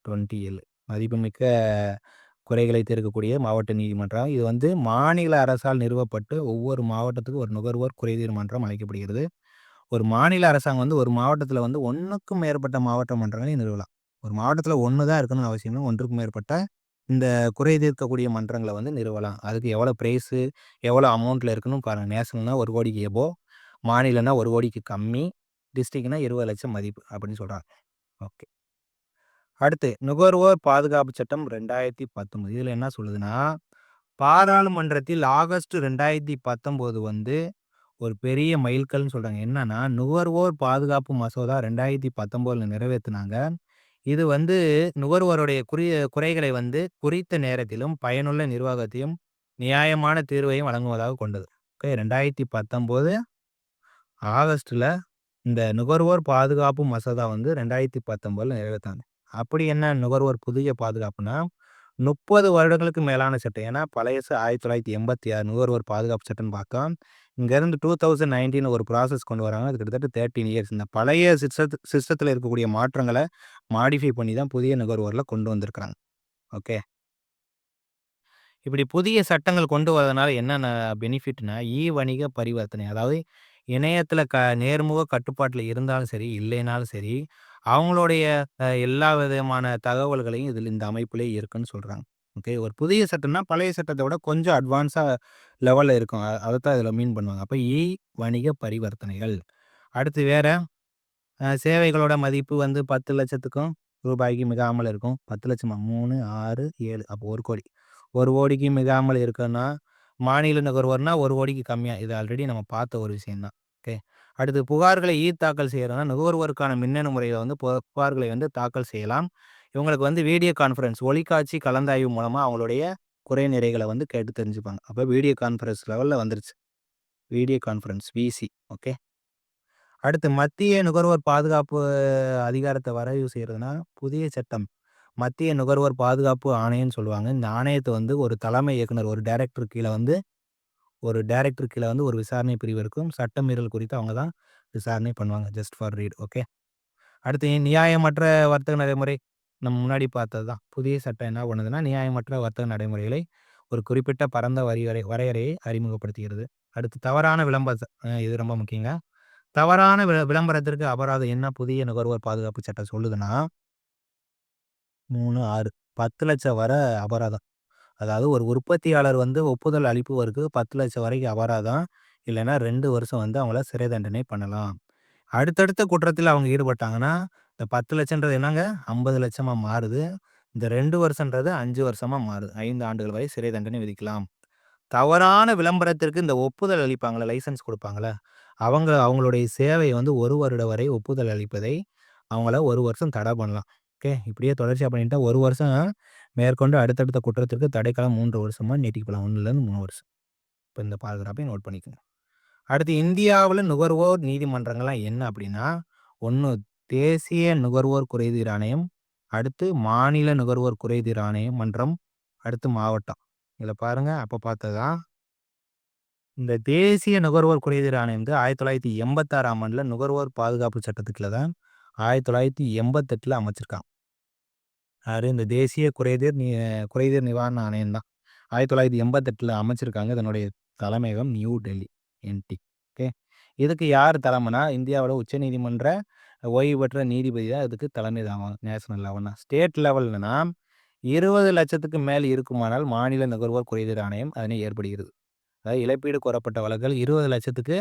27 மதிப்புமிக்க குறைகளை தீர்க்கக்கூடிய மாவட்ட நீதிமன்றம். இது வந்து மாநில அரசால் நிறுவப்பட்டு ஒவ்வொரு மாவட்டத்துக்கும் ஒரு நுகர்வோர் குறைதீர் மன்றம் அழைக்கப்படுகிறது. ஒரு மாநில அரசாங்கம் வந்து ஒரு மாவட்டத்தில் வந்து ஒன்றுக்கும் மேற்பட்ட மாவட்ட மன்றங்களை நிறுவலாம். ஒரு மாவட்டத்தில் ஒன்று தான் இருக்கணும்னு அவசியம் ஒன்றுக்கும் மேற்பட்ட இந்த குறை தீர்க்கக்கூடிய மன்றங்களை வந்து நிறுவலாம். அதுக்கு எவ்வளோ பிரைஸு, எவ்வளோ அமௌண்ட்ல இருக்கணும் பாருங்க. நேஷனல்னா 1,00,00,000க்கு எபோவ், மாநிலம்னா 1,00,00,000க்கு கம்மி, டிஸ்ட்ரிக்ட்னா 20,00,000 மதிப்பு அப்படின்னு சொல்றாங்க. ஓகே. அடுத்து நுகர்வோர் பாதுகாப்பு சட்டம் 2019 இதில் என்ன சொல்லுதுன்னா, பாராளுமன்றத்தில் ஆகஸ்ட் 2019 வந்து ஒரு பெரிய மைல்கல்னு சொல்றாங்க. என்னன்னா, நுகர்வோர் பாதுகாப்பு மசோதா 2019ல நிறைவேத்துனாங்க. இது வந்து நுகர்வோருடைய குறிய குறைகளை வந்து குறித்த நேரத்திலும், பயனுள்ள நிர்வாகத்தையும், நியாயமான தீர்வையும் வழங்குவதாக கொண்டது. ஓகே 2019 ஆகஸ்ட்ல இந்த நுகர்வோர் பாதுகாப்பு மசோதா வந்து ரெண்டாயிரத்தி பத்தொம்போதில் நிறைவேற்றாங்க அப்படி என்ன நுகர்வோர் புதிய பாதுகாப்புனா, 30 வருடங்களுக்கு மேலான சட்டம். ஏன்னா பழையசு 1986 நுகர்வோர் பாதுகாப்பு சட்டம்னு பார்த்தோம். இங்கேருந்து 2019 ஒரு ப்ராசஸ் கொண்டு வராங்க. அது கிட்டத்தட்ட 13 இயர்ஸ். இந்த பழைய சிஸ்டத் சிஸ்டத்தில் இருக்கக்கூடிய மாற்றங்களை மாடிஃபை பண்ணி தான் புதிய நுகர்வோரில் கொண்டு வந்திருக்கிறாங்க. ஓகே. இப்படி புதிய சட்டங்கள் கொண்டு வரதுனால என்னென்ன பெனிஃபிட்னா, இ வணிக பரிவர்த்தனை. அதாவது இணையத்தில் க நேர்முக கட்டுப்பாட்டில் இருந்தாலும் சரி, இல்லைனாலும் சரி, அவங்களுடைய எல்லா விதமான தகவல்களையும் இதில் இந்த அமைப்புலேயே இருக்குன்னு சொல்கிறாங்க ஓகே. ஒரு புதிய சட்டம்னா பழைய சட்டத்தை விட கொஞ்சம் அட்வான்ஸாக லெவலில் இருக்கும். அதை தான் இதில் மீன் பண்ணுவாங்க. அப்போ இ வணிக பரிவர்த்தனைகள். அடுத்து வேறு சேவைகளோட மதிப்பு வந்து 10,00,000க்கும் ரூபாய்க்கு மிகாமல் இருக்கும். 10,00,000மா 3, 6, 7 அப்போ ஒரு கோடி ஒரு கோடிக்கு மிகாமல் இருக்குன்னா, மாநில நுகர்வோர்னால் ஒரு கோடிக்கு கம்மியாக இது ஆல்ரெடி நம்ம பார்த்த ஒரு விஷயந்தான் ஓகே. அடுத்து புகார்களை இ தாக்கல் செய்யறதுனா, நுகர்வோருக்கான மின்னணு முறையில் வந்து புகார்களை வந்து தாக்கல் செய்யலாம். இவங்களுக்கு வந்து வீடியோ கான்ஃபரன்ஸ் ஒளிக்காட்சி கலந்தாய்வு மூலமாக அவங்களுடைய குறை நிறைகளை வந்து கேட்டு தெரிஞ்சுப்பாங்க. அப்போ வீடியோ கான்ஃபரன்ஸ் லெவலில் வந்துருச்சு. Video conference VC. ஓகே. அடுத்து மத்திய நுகர்வோர் பாதுகாப்பு அதிகாரத்தை வரைவு செய்கிறதுனா புதிய சட்டம். மத்திய நுகர்வோர் பாதுகாப்பு ஆணையம்னு சொல்லுவாங்க. இந்த ஆணையத்தை வந்து ஒரு தலைமை இயக்குனர், ஒரு டைரக்டர் கீழே வந்து ஒரு டைரக்டர் கீழே வந்து ஒரு விசாரணை பிரிவு இருக்கும். சட்ட மீறல் குறித்து அவங்க தான் விசாரணை பண்ணுவாங்க. Just for read. ஓகே. அடுத்து நியாயமற்ற வர்த்தக நடைமுறை. நம்ம முன்னாடி பார்த்தது தான். புதிய சட்டம் என்ன பண்ணுதுன்னா, நியாயமற்ற வர்த்தக நடைமுறைகளை ஒரு குறிப்பிட்ட பரந்த வரிவரை வரையறையை அறிமுகப்படுத்துகிறது. அடுத்து தவறான விளம்பர இது ரொம்ப முக்கியங்க. தவறான விள விளம்பரத்திற்கு அபராதம் என்ன புதிய நுகர்வோர் பாதுகாப்பு சட்டம் சொல்லுதுன்னா 3, 6 10,00,000 வர அபராதம். அதாவது ஒரு உற்பத்தியாளர் வந்து ஒப்புதல் அளிப்பவருக்கு பத்து லட்சம் வரைக்கும் அபராதம். இல்லைன்னா ரெண்டு வருஷம் வந்து அவங்கள சிறை தண்டனை பண்ணலாம். அடுத்தடுத்த குற்றத்தில் அவங்க ஈடுபட்டாங்கன்னா, இந்த 10,00,000ன்றது என்னங்க 50,00,000மா மாறுது. இந்த ரெண்டு வருஷன்றது அஞ்சு வருஷமாக மாறுது. ஐந்து ஆண்டுகள் வரை சிறை தண்டனை விதிக்கலாம். தவறான விளம்பரத்திற்கு இந்த ஒப்புதல் அளிப்பாங்கல்ல, லைசன்ஸ் கொடுப்பாங்கள அவங்க அவங்களுடைய சேவையை வந்து ஒரு வருடம் வரை ஒப்புதல் அளிப்பதை அவங்கள ஒரு வருஷம் தடை பண்ணலாம். ஓகே. இப்படியே தொடர்ச்சியாக பண்ணிட்டா ஒரு வருஷம் மேற்கொண்டு அடுத்தடுத்த குற்றத்திற்கு தடைக்காலம் மூன்று வருஷமாக நீட்டிக்கலாம். 1லேருந்து 3 வருஷம். இப்போ இந்த பாராகிராஃபையும் நோட் பண்ணிக்கோங்க அடுத்து இந்தியாவில் நுகர்வோர் நீதிமன்றங்கள்லாம் என்ன அப்படின்னா, ஒன்று தேசிய நுகர்வோர் குறைதீர் ஆணையம், அடுத்து மாநில நுகர்வோர் குறைதீர் ஆணையம் மன்றம், அடுத்து மாவட்டம். இதில் பாருங்கள் அப்போ பார்த்ததா இந்த தேசிய நுகர்வோர் குறைதீர் ஆணையம் வந்து ஆயிரத்தி தொள்ளாயிரத்தி எண்பத்தாறாம் ஆண்டில் நுகர்வோர் பாதுகாப்பு சட்டத்து கீழ தான் 1988ல அமைச்சிருக்காங்க. அது இந்த தேசிய குறைதீர் நி குறைதீர் நிவாரண ஆணையம் தான். 1988ல அமைச்சிருக்காங்க. இதனுடைய தலைமையகம் நியூ டெல்லி, என்டி. ஓகே இதுக்கு யார் தலைமைனா இந்தியாவோட உச்சநீதிமன்ற ஓய்வு பெற்ற நீதிபதி தான் இதுக்கு தலைமை தாங்க நேஷனல் லெவல்னா ஸ்டேட் லெவல்னா இருபது லட்சத்துக்கு மேல் இருக்குமானால் மாநில நுகர்வோர் குறைதீர் ஆணையம் அதனை ஏற்படுகிறது அதாவது இழப்பீடு கோரப்பட்ட வழக்குகள் இருபது லட்சத்துக்கு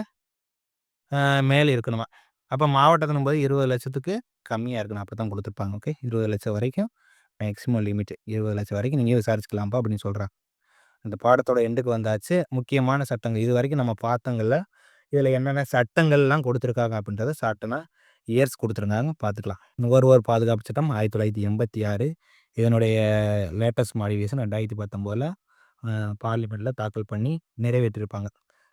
மேல் இருக்கணுமா அப்போ மாவட்டத்தின் போது இருபது லட்சத்துக்கு கம்மியாக இருக்கணும் அப்போ தான் கொடுத்துருப்பாங்க ஓகே இருபது லட்சம் வரைக்கும் மேக்ஸிமம் லிமிட் இருபது லட்சம் வரைக்கும் நீங்கள் விசாரிச்சுக்கலாம்ப்பா அப்படின்னு சொல்கிறாங்க அந்த பாடத்தோட எண்டுக்கு வந்தாச்சு. முக்கியமான சட்டங்கள். இது வரைக்கும் நம்ம பார்த்தங்கள்ல இதில் என்னென்ன சட்டங்கள்லாம் கொடுத்துருக்காங்க அப்படின்றத ஷார்ட்டனாக இயர்ஸ் கொடுத்துருக்காங்க பார்த்துக்கலாம் நுகர்வோர் பாதுகாப்பு சட்டம் ஆயிரத்தி தொள்ளாயிரத்தி எண்பத்தி ஆறு. இதனுடைய லேட்டஸ்ட் மாடிஃபிகேஷன் ரெண்டாயிரத்தி பத்தொம்போதில் பார்லிமெண்ட்டில் தாக்கல் பண்ணி நிறைவேற்றிருப்பாங்க.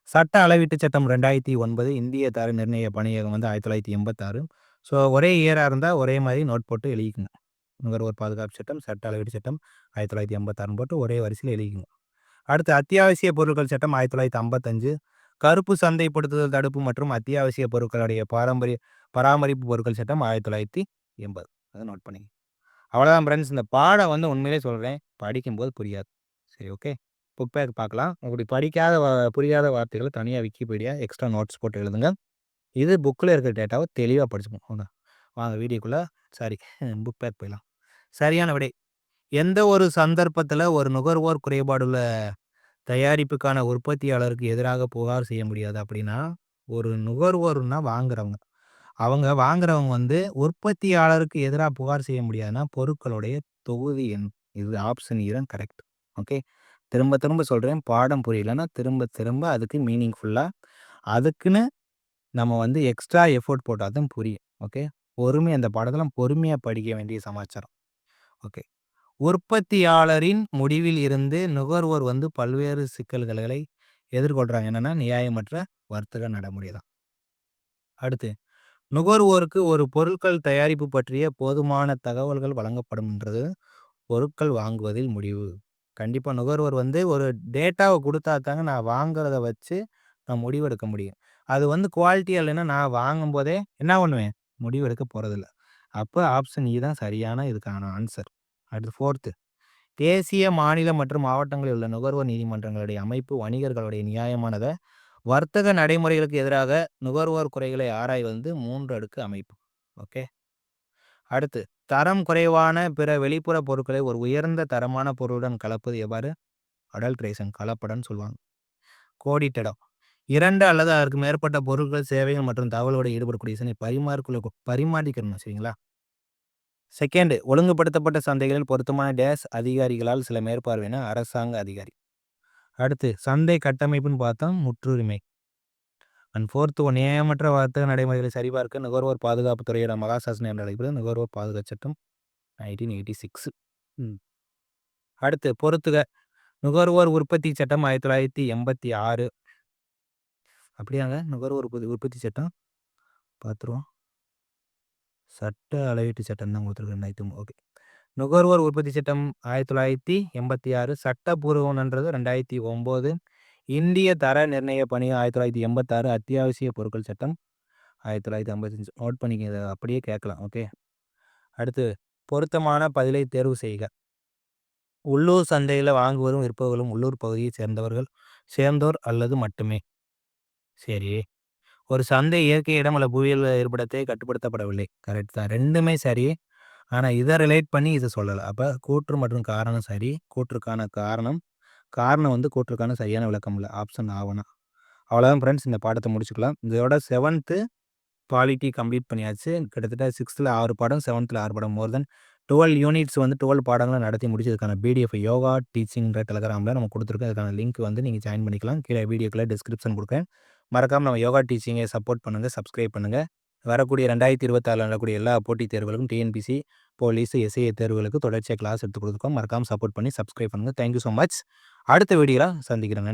சட்ட அளவீட்டு சட்டம் ரெண்டாயிரத்தி ஒன்பது. இந்திய தர நிர்ணய பணியகம் வந்து ஆயிரத்தி தொள்ளாயிரத்தி எண்பத்தாறு. ஸோ ஒரே இயராக இருந்தால் ஒரே மாதிரி நோட் போட்டு எழுதிக்கணும். நுகர்வோர் பாதுகாப்பு சட்டம் சட்ட அளவீட்டு சட்டம் ஆயிரத்தி தொள்ளாயிரத்தி எண்பத்தாறு போட்டு ஒரே வரிசையில் எழுதிக்கணும் அடுத்து அத்தியாவசிய பொருட்கள் சட்டம் ஆயிரத்தி தொள்ளாயிரத்தி ஐம்பத்தஞ்சு கருப்பு சந்தைப்படுத்துதல் தடுப்பு மற்றும் அத்தியாவசிய பொருட்களுடைய பாரம்பரிய பராமரிப்பு பொருட்கள் சட்டம் ஆயிரத்தி தொள்ளாயிரத்தி எண்பது. அதை நோட் பண்ணி அவ்வளோதான் ஃப்ரெண்ட்ஸ் இந்த பாடம் வந்து உண்மையிலே சொல்கிறேன் படிக்கும்போது புரியாது. சரி ஓகே புக் பேக் பார்க்கலாம். அப்படி படிக்காத புரியாத வார்த்தைகளை தனியாக விக்கிபீடியா எக்ஸ்ட்ரா நோட்ஸ் போட்டு எழுதுங்க. இது புக்கில் இருக்கிற டேட்டாவை தெளிவாக படிச்சுக்கணும் வாங்க வீடியோக்குள்ளே சாரி புக் பேக் போயிடலாம். சரியான விடை. எந்த ஒரு சந்தர்ப்பத்தில் ஒரு நுகர்வோர் குறைபாடுள்ள தயாரிப்புக்கான உற்பத்தியாளருக்கு எதிராக புகார் செய்ய முடியாது அப்படின்னா ஒரு நுகர்வோர்னா வாங்குறவங்க. அவங்க வாங்குறவங்க வந்து உற்பத்தியாளருக்கு எதிராக புகார் செய்ய முடியாதுன்னா பொருட்களுடைய தொகுதி எண் இது ஆப்ஷன் ஈரன் கரெக்ட் ஓகே திரும்ப திரும்ப சொல்கிறேன் பாடம் புரியலன்னா திரும்ப திரும்ப அதுக்கு மீனிங்ஃபுல்லாக அதுக்குன்னு நம்ம வந்து எக்ஸ்ட்ரா எஃபோர்ட் போட்டால் தான் புரியும். ஓகே பொறுமை அந்த பாடத்தெல்லாம் பொறுமையாக படிக்க வேண்டிய சமாச்சாரம். ஓகே. உற்பத்தியாளரின் முடிவில் இருந்து நுகர்வோர் வந்து பல்வேறு சிக்கல்களை எதிர்கொள்கிறாங்க என்னென்னா நியாயமற்ற வர்த்தக நடைமுறை தான். அடுத்து நுகர்வோருக்கு ஒரு பொருட்கள் தயாரிப்பு பற்றிய போதுமான தகவல்கள் வழங்கப்படும்ன்றது பொருட்கள் வாங்குவதில் முடிவு. கண்டிப்பாக நுகர்வோர் வந்து ஒரு டேட்டாவை கொடுத்தா தாங்க நான் வாங்குறத வச்சு நான் முடிவெடுக்க முடியும். அது வந்து குவாலிட்டியாக இல்லைன்னா நான் வாங்கும் போதே என்ன பண்ணுவேன்? முடிவெடுக்க போகிறதில்ல அப்போ ஆப்ஷன் இ e தான் சரியான இதுக்கான ஆன்சர் அடுத்து ஃபோர்த்து தேசிய மாநில மற்றும் மாவட்டங்களில் உள்ள நுகர்வோர் நீதிமன்றங்களுடைய அமைப்பு வணிகர்களுடைய நியாயமானதை வர்த்தக நடைமுறைகளுக்கு எதிராக நுகர்வோர் குறைகளை ஆராய்வது மூன்று அடுக்கு அமைப்பு. ஓகே? அடுத்து தரம் குறைவான பிற வெளிப்புற பொருட்களை ஒரு உயர்ந்த தரமான பொருளுடன் கலப்பது எவ்வாறு? அடல்ட்ரேஷன் கலப்படன்னு சொல்லுவாங்க. கோடிட்டடம். இரண்டு அல்லது அதற்கு மேற்பட்ட பொருட்கள் சேவைகள் மற்றும் தகவலோடு ஈடுபடக்கூடிய பரிமாறிக்குள்ள பரிமாறிக்கணும் சரிங்களா? செகண்ட் ஒழுங்குபடுத்தப்பட்ட சந்தைகளில் பொருத்தமான டேஸ் அதிகாரிகளால் சில மேற்பார்வையின அரசாங்க அதிகாரி. அடுத்து சந்தை கட்டமைப்புன்னு பார்த்தா முற்றுரிமை. அண்ட் ஃபோர்த்து ஒன் நியாயமற்ற வர்த்தக நடைமுறைகளை சரிபார்க்க நுகர்வோர் பாதுகாப்பு துறையோட மகாசாசனம் என்று அழைக்கிறது நுகர்வோர் பாதுகாப்பு சட்டம் நைன்டீன் எயிட்டி சிக்ஸ் அடுத்து பொறுத்துக. நுகர்வோர் உற்பத்தி சட்டம் ஆயிரத்தி தொள்ளாயிரத்தி எண்பத்தி ஆறு. அப்படியாங்க. நுகர்வோர் உற்பத்தி சட்டம். பார்த்துருவோம் சட்ட அளவீட்டு சட்டம் தான் கொடுத்துருக்கு ரெண்டாயிரத்தி ஓகே. நுகர்வோர் உற்பத்தி சட்டம் ஆயிரத்தி தொள்ளாயிரத்தி எண்பத்தி ஆறு. சட்டபூர்வம்ன்றது ரெண்டாயிரத்தி ஒம்பது. இந்திய தர நிர்ணய பணி ஆயிரத்தி தொள்ளாயிரத்தி எண்பத்தாறு அத்தியாவசிய பொருட்கள் சட்டம் ஆயிரத்தி தொள்ளாயிரத்தி ஐம்பத்தஞ்சு நோட் பண்ணிக்க அப்படியே கேட்கலாம். ஓகே. அடுத்து பொருத்தமான பதிலை தேர்வு செய்க. உள்ளூர் சந்தையில் வாங்குவதும் விற்பவர்களும் உள்ளூர் பகுதியை சேர்ந்தவர்கள் சேர்ந்தோர் அல்லது மட்டுமே. சரி. ஒரு சந்தை இயற்கை இடம் புவியியல் இருப்பிடத்தை கட்டுப்படுத்தப்படவில்லை. கரெக்ட் தான். ரெண்டுமே சரி. ஆனால் இதை ரிலேட் பண்ணி இதை சொல்லலை. அப்போ கூற்று மற்றும் காரணம் சரி. கூற்றுக்கான காரணம் காரணம் வந்து கூற்றுக்கான சரியான விளக்கம் இல்லை. ஆப்ஷன் ஆகணும் அவ்வளோதான் ஃப்ரெண்ட்ஸ் இந்த பாடத்தை முடிச்சுக்கலாம். இதோட செவன்த்து குவாலிட்டி கம்ப்ளீட் பண்ணியாச்சு. கிட்டத்தட்ட சிக்ஸ்த்தில் ஆறு பாடம் செவன்த்தில் ஆறு பாடம். மோர் தென் டுவெல் யூனிட்ஸ் வந்து டுவெல் பாடங்களை நடத்தி முடிச்சதுக்கான பிடிஎஃப் யோகா டீச்சிங்ன்ற டெலகிராமில் நம்ம கொடுத்துருக்கோம். அதுக்கான லிங்க் வந்து நீங்கள் ஜாயின் பண்ணிக்கலாம். கீழே வீடியோக்குள்ளே டிஸ்கிரிப்ஷன் கொடுக்குறேன். மறக்காமல் நம்ம யோகா டீச்சிங்கை சப்போர்ட் பண்ணுங்கள் சப்ஸ்கிரைப் பண்ணுங்கள் வரக்கூடிய ரெண்டாயிரத்தி இருபத்தாறில் நடக்கூடிய எல்லா போட்டித் தேர்வுகளுக்கும் டிஎன்பிசி போலீஸ் எஸ்ஐஏ தேர்வுகளுக்கு தொடர்ச்சியாக கிளாஸ் எடுத்து கொடுத்துருக்கோம். மறக்காமல் சப்போர்ட் பண்ணி சப்ஸ்கிரைப் பண்ணுங்கள் தேங்க்யூ ஸோ மச் அடுத்த வீடியோவில் சந்திக்கிறேன்.